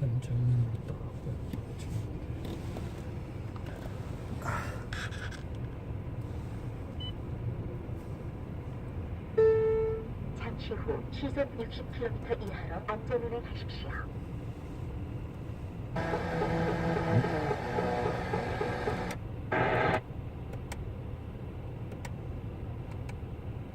보여. 잠시 후 시속 60km 이하로 안전운행 하십시오.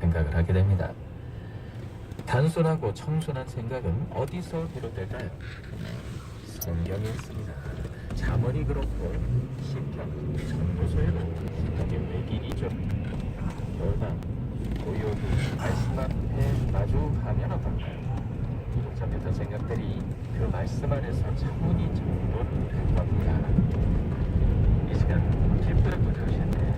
생각을 하게 됩니다. 단순하고 청순한 생각은 어디서 비롯될까요? 성경에 있습니다. 자문이 그렇고 시편, 전도서에도 신학의 외길이죠. 결단, 고요히 말씀 앞에 마주하면 어떨까요? 복잡했던 생각들이 그 말씀 안에서 차분히 정돈될 겁니다. 이 시간 기쁘게 부르셨네 성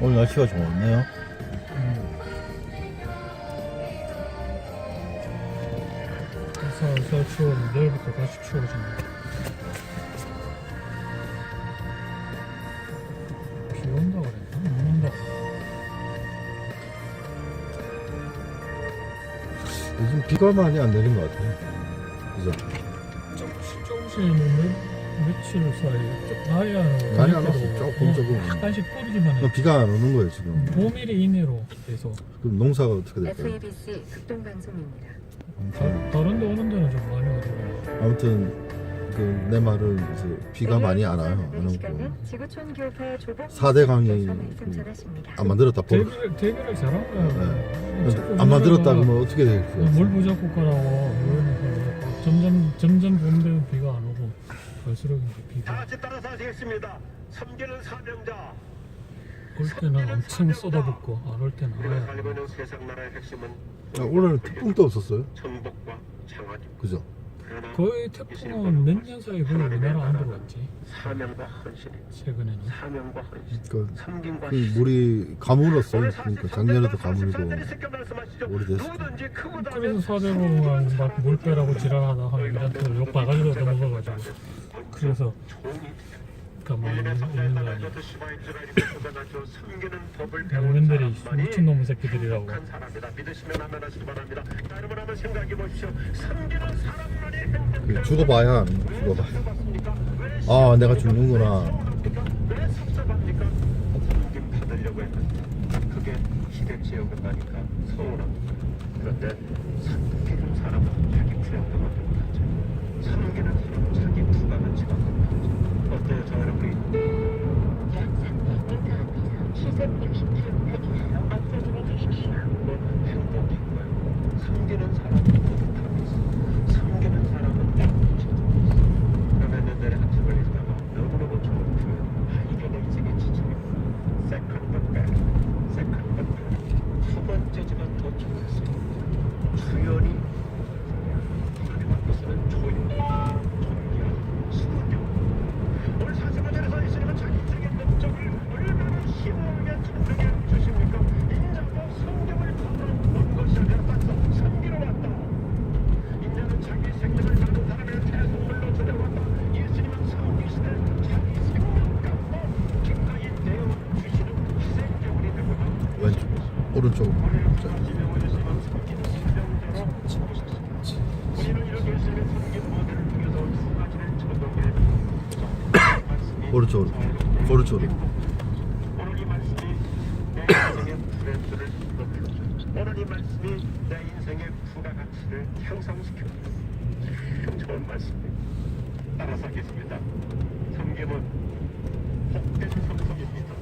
오늘 날씨가 좋네요. 서서 추워면 내일부터 다시 추워진다. 비 온다 그랬나? 안 온다. 요즘 비가 많이 안 내린 것 같아요. 그죠? 조금씩 조금씩 몇, 며칠 사이에 좀 많이 안 오고 많이 안 왔어요. 조금, 조금. 약간씩 뿌리기만 해. 비가 안 오는 거예요, 지금. 5mm 이내로 계속 그럼 농사가 어떻게 될까요? FABC 극동방송입니다. 다, 다른 데 오는 데는 좀 많이 오더라고요. 아무튼, 그, 내 말은 이제 비가 많이 안 와요. 안 오고. 시간은 지구촌 교회 조봉 사대 강이 선생님께서 그 말씀 전하십니다. 안 만들었다. 볼. 대비를, 대비를 잘한 거야. 네. 안 만들었다 그러면 어떻게 될까요? 물 부자국 가라고 이러니까 점점 점점 봄 되면 비가 안 오고 갈수록 이제 다 비가 같이 따라서 하시겠습니다. 섬기는 사명자. 올 때는 엄청 쏟아붓고 안 올 때는 우리가 아예 살고 있는 세상 나라의 핵심은 아, 올해는 태풍도 없었어요. 정복과 창화입니다. 그죠? 거의 태풍은 몇 년 사이 거의 우리나라 안 들어왔지 사명과 헌신이 최근에는 사명과 헌신, 그, 섬김과 그. 물이 가물었어요. 오늘 그러니까 43 작년에도 절 가물고. 43절에 새겨 말씀하시죠. 오래됐어. 그래서 사대로만 막물 빼라고 지랄하다 하면 우리한테 욕 바가지로 넘어가가지고 그래서 가만히 있는 거 아니야. 국민들이 미친 놈의 새끼들이라고. 그 죽어봐야 죽어봐. 아, 내가 죽는구나. 그게 시대지역을 가니까 서운합니다. 그런데 섬기는 사람은 자기 부양도 받지 못하죠. 섬기는 사람은 자기 부가는 지가 못하죠. 어때요, 저 여러분이? 약 300m 앞에서 시속 60km 이하로 안전운행 하십시오. 뭐 행복인 거예요. 섬기는 사람은 행복함이 있어. 섬기는 사람은 행복해져. 그러면 옛날에 같이 걸리다가 너무너무 좋은 표현. 아, 이게 내 인생의 지점이야. 세컨드 베스트. 오른쪽. 오른쪽. 오른쪽. 오늘 이 말씀이 내 인생의 브랜드를 높여 오늘 이 말씀이 내 인생의 부가 가치를 향상시켜 참 좋은 말씀입니다 따라서 하겠습니다 성경은 복된 성성입니다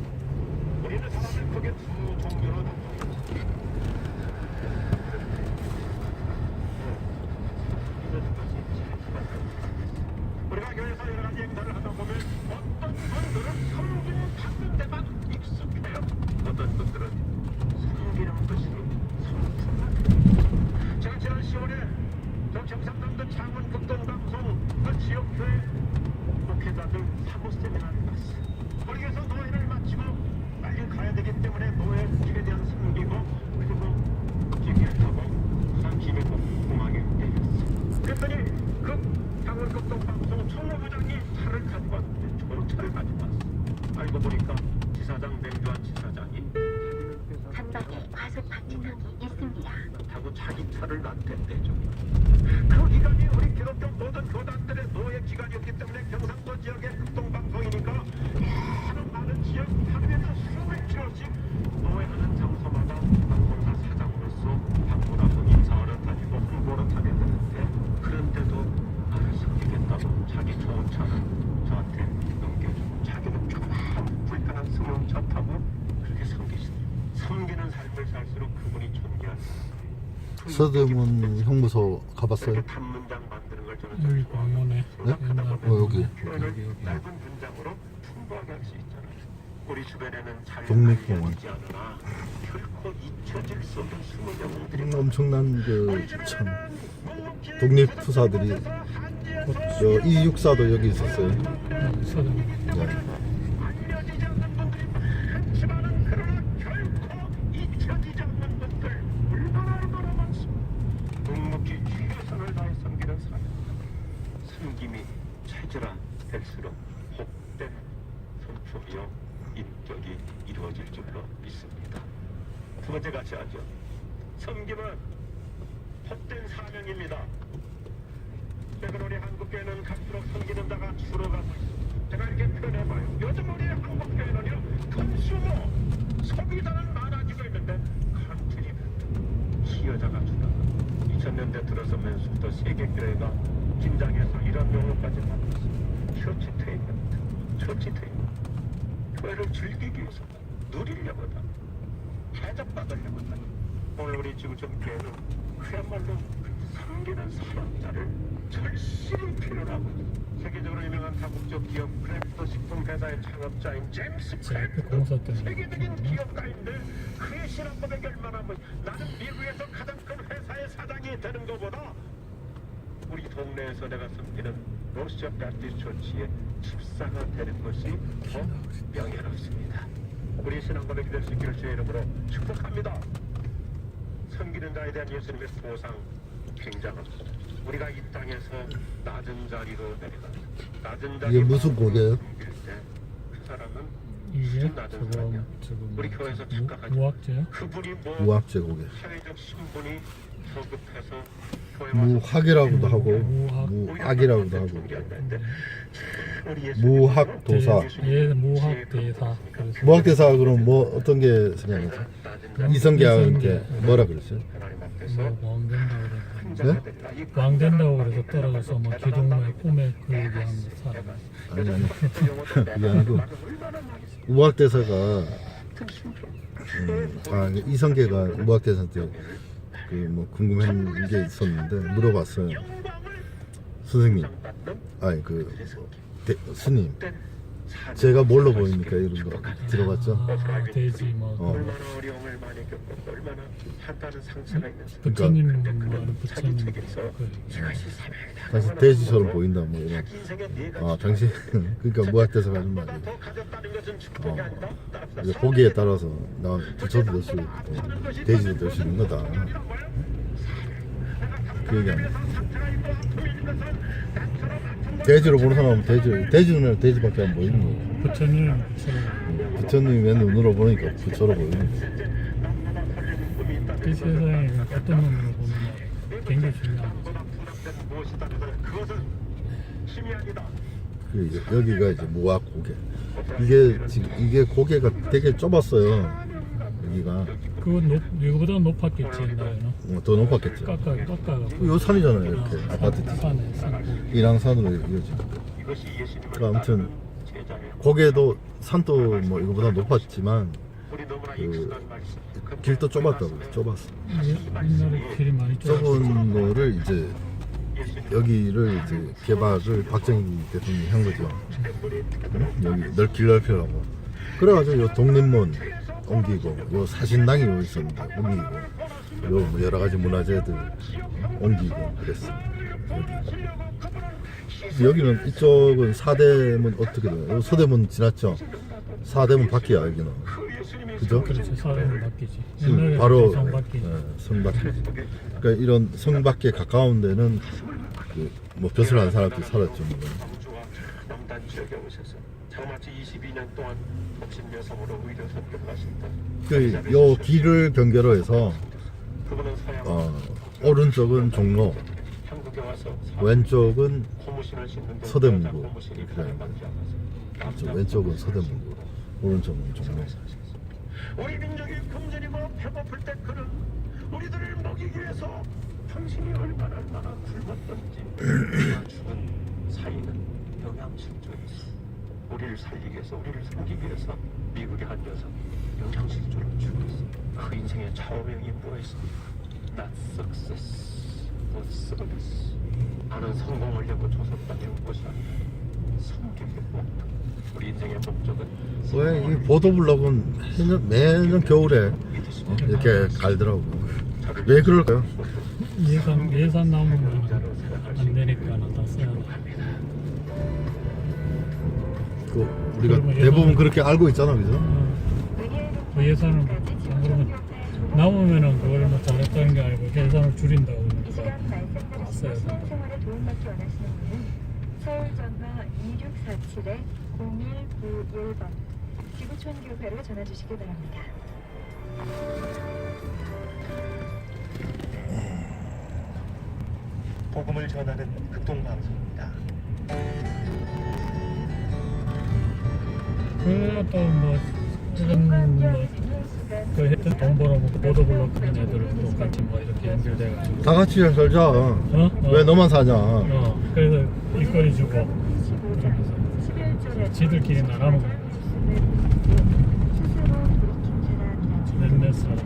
우리는 사람을 크게 두 종류로 나눕니다 우리가 교회에서 여러 가지 행사를 하다 보면 어떤 분들은 섬기는 받는 데만 익숙해요. 어떤 분들은 섬기는 것으로 성품을 제가 지난 10월에 저 경상남도 창원 극동방송 그 지역교회 목회자들 사고 세미나를 봤어요. 우리 교회에서 노예를 마치고 빨리 가야 되기 때문에 노예 일에 대한 섬기고 그리고 기계하고 한 집에 공항에 내렸어요. 그랬더니 그 창원 극동방송 총무부장이 차를 가지고 왔는데 좋은 차를 가지고 왔어. 알고 보니까 지사장 맹주한 지사장이 전방에 과속 방지턱이 있습니다. 타고 자기 차를 놨댔대죠. 그 기간이 우리 기독교 모든 교단들의 노예 기간이었기 때문에 경상도 지역의 극동방송이니까 많은 많은 지역 하루에도 수백 킬로씩 노예하는 장소마다 방송사 사장으로서 방문하고 인사하러 다니고 홍보를 다녀야 되는데 그런데도 나를 섬기겠다고 자기 좋은 차를 저한테 넘겨주고 자기는 조그마한 불편한 승용차 타고 그렇게 섬기시네요. 섬기는 삶을 살수록 그분이 존귀하다. 서대문 형무소 가봤어요? 여기 좋아하거든요. 옛날 어, 여기. 여기, 영웅들이 음, 엄청난 그 우리 참 주변에는 묵묵히 독립 투사들이 저 이육사도 여기 있었어요. 네. 알려지지 않는 분들이 많지만은 그러나 결코 잊혀지지 않는 분들 얼마나 얼마나 많습니다. 묵묵히 최선을 다해 섬기는 사람 섬김이 체질화 될수록 복된 성품이요 인격이 이루어질 줄로 믿습니다. 두 번째 같이 하죠. 섬김은 복된 사명입니다. 최근 우리 한국교회는 갈수록 섬기는 자가 줄어가고 있습니다. 제가 이렇게 표현해봐요. 요즘 우리 한국교회는요, 컨슈머, 소비자는 많아지고 있는데 컨트리는 기여자가 줄어가. 2000년대 들어서면서부터 세계교회가 긴장해서 이런 용어까지 만들었습니다. 처치 테이먼트, 처치 테이먼트. 교회를 즐기기 위해서 누리려고다. 대접받으려고 다. 오늘 우리 지구촌 교회는 그야말로 섬기는 사람자를 절실히 필요로 하고. 세계적으로 유명한 다국적 기업 크래프트 식품 회사의 창업자인 제임스 크래프트 세계적인 기업가인데 그의 실험법에 결만하면 나는 미국에서 가장 큰 회사의 사장이 되는 것보다 동네에서 내가 섬기는 로시아 배티스 조치의 집사가 되는 것이 더 명예롭습니다. 우리 신앙고백이 될수 있기를 주의 이름으로 축복합니다. 섬기는 자에 대한 예수님의 보상 굉장합니다. 우리가 이 땅에서 낮은 자리로 내려가 낮은 자리 이게 무슨 곡이에요? 그 사람은 이게 저거. 저거 우리 뭐 교회에서 무- 착각하지 무학제야? 그분이 뭐 무학제 곡에 사회적 신분이 저급해서 교회 와서 무학이라고도 하고 무학. 무학이라고도 하고 우리 예수님은 무학 도사. 예, 무학 대사. 그래서 무학대사 그럼 뭐 어떤 게 생각나죠? 이성계한테 뭐라 그랬어요? 뭐 왕된다고 그래. 왕된다고 그래서 떨어져서 뭐 기둥에 꿈에 그 얘기하는 거 사람. 아니 아니. 그게 아니고 무학대사가 음, 아 이성계가 무학대사한테 그뭐 궁금한 게 있었는데 물어봤어요. 선생님, 아니 그 대, 스님, 제가 뭘로 보입니까 이런 거 들어봤죠? 아, 돼지 뭐. 어. 얼마나 어려움을 많이 겪고 얼마나 한다는 상처가 있는. 부처님 근데 말은 그는 자기 부처님 책에서 그 이것이 사명이다. 당신 돼지처럼 보인다 뭐 이런. 자기 인생의 네 가지 아 당신 그러니까 무학대사가 하는 말이에요. 더 가졌다는 것은 축복이 어. 아니다. 이제 고기에 따라서 나 부처도 될 수 있고 돼지도 될 수 있는 거다. 그 얘기하는. 돼지로 보는 사람은 돼지, 돼지는 돼지밖에 안 보이는 거고. 부처님 부처님 부처님 맨 눈으로 보니까 부처로 보이는 거고. 이 세상에 어떤 놈으로 힘이 아니다 그 이제 여기가 이제 무학 고개. 이게 지금 이게 고개가 되게 좁았어요. 여기가 그건 높, 이거보다 높았겠지 옛날에는. 어, 더 높았겠죠. 깎아 깎아갖고. 요 산이잖아요 이렇게 아파트 뒤. 산에 산. 이랑산으로 이어지. 그 아무튼 고개도 산도 뭐 이거보다 높았지만 그그 길도 좁았다고 좁았어. 옛날에 길이 많이 좁았어. 좁은 거를 이제 여기를 이제 개발을 박정희 대통령이 한 거죠. 응? 여기 넓 길 넓히라고. 그래가지고 요 독립문 옮기고 요 사신당이 있었는데 옮기고 요뭐 여러 가지 문화재들 옮기고 그랬어. 여기. 여기 는 이쪽은 사대문 어떻게 돼요? 요 서대문 지났죠? 사대문 밖이야 여기는. 그죠? 사람은 바뀌지. 지금 옛날에 바로 성 밖이지. 그러니까 이런 성 밖에 가까운 데는 그 뭐 벼슬 한 사람들이 살았죠. 뭐. 주 장마치 22년 동안 독신 여성으로 의료 선교하신다. 그 요 길을 경계로 해서 어, 오른쪽은 종로, 왼쪽은 서대문구. 저 왼쪽은 서대문구, 오른쪽은 종로. 우리 민족이 굶주리고 배고플 때 그는 우리들을 먹이기 위해서 당신이 얼마나 얼마나 굶었던지 죽은 사이는 영양실조였어 우리를 살리기 위해서 우리를 섬기기 위해서 미국의 한 여성 영양실조로 죽었어 그 인생의 좌우명이 뭐였습니까? Not success, but service 나는 성공하려고 조선다는 것이 아니라 섬기기 목적 우리 인생의 목적은 왜이 보도블록은 매년, 매년 겨울에 어, 이렇게 갈더라고. 왜 그럴까요? 예산 예산 나오면 안 되니까 다 써야 돼. 그 우리가 대부분 그렇게 알고 있잖아, 그죠? 어, 그 예산을 안 그러면 남으면은 그걸 뭐 잘했다는 게 아니고 예산을 줄인다고 이 그러니까 시간 말씀드린 써야 된다. 신생활에 도움받기 원하시는 분은 서울 전화 2647에 0191번 지구촌 교회로 전화 주시기 바랍니다. 복음을 전하는 극동방송입니다. 그래야 또뭐 이런 뭐그 했던 돈 벌어먹고 보도블록 하는 애들은 똑같이 뭐 이렇게 연결돼가지고 다 같이 잘 살자. 어? 어. 왜 너만 사냐? 어 그래서 일거리 주고 그러면서 11절에 지들끼리 돌이킨 사람 몇몇 사람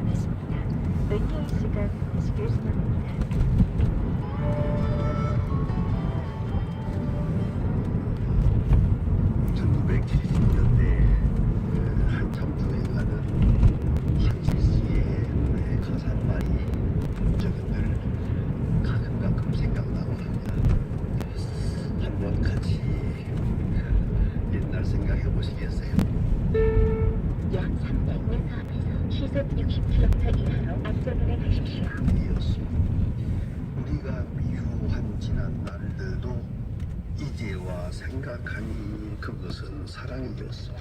우리가 미후한 지난 날들도 이제와 생각하니 그것은 사랑이었어.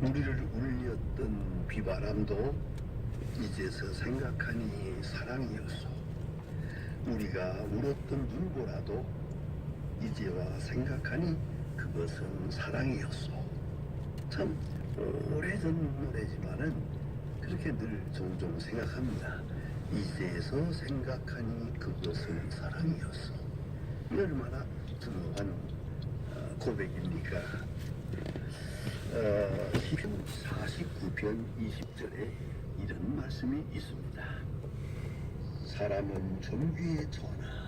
우리를 울렸던 비바람도 이제서 생각하니 사랑이었어. 우리가 울었던 눈보라도 이제와 생각하니 그것은 사랑이었어. 참 오래전 노래지만은 그렇게 늘 종종 생각합니다. 이제서 생각하니 그것은 사랑이었어. 이 얼마나 중요한 어, 고백입니까? 어, 시편 49편 20절에 이런 말씀이 있습니다. 사람은 존귀의 전하,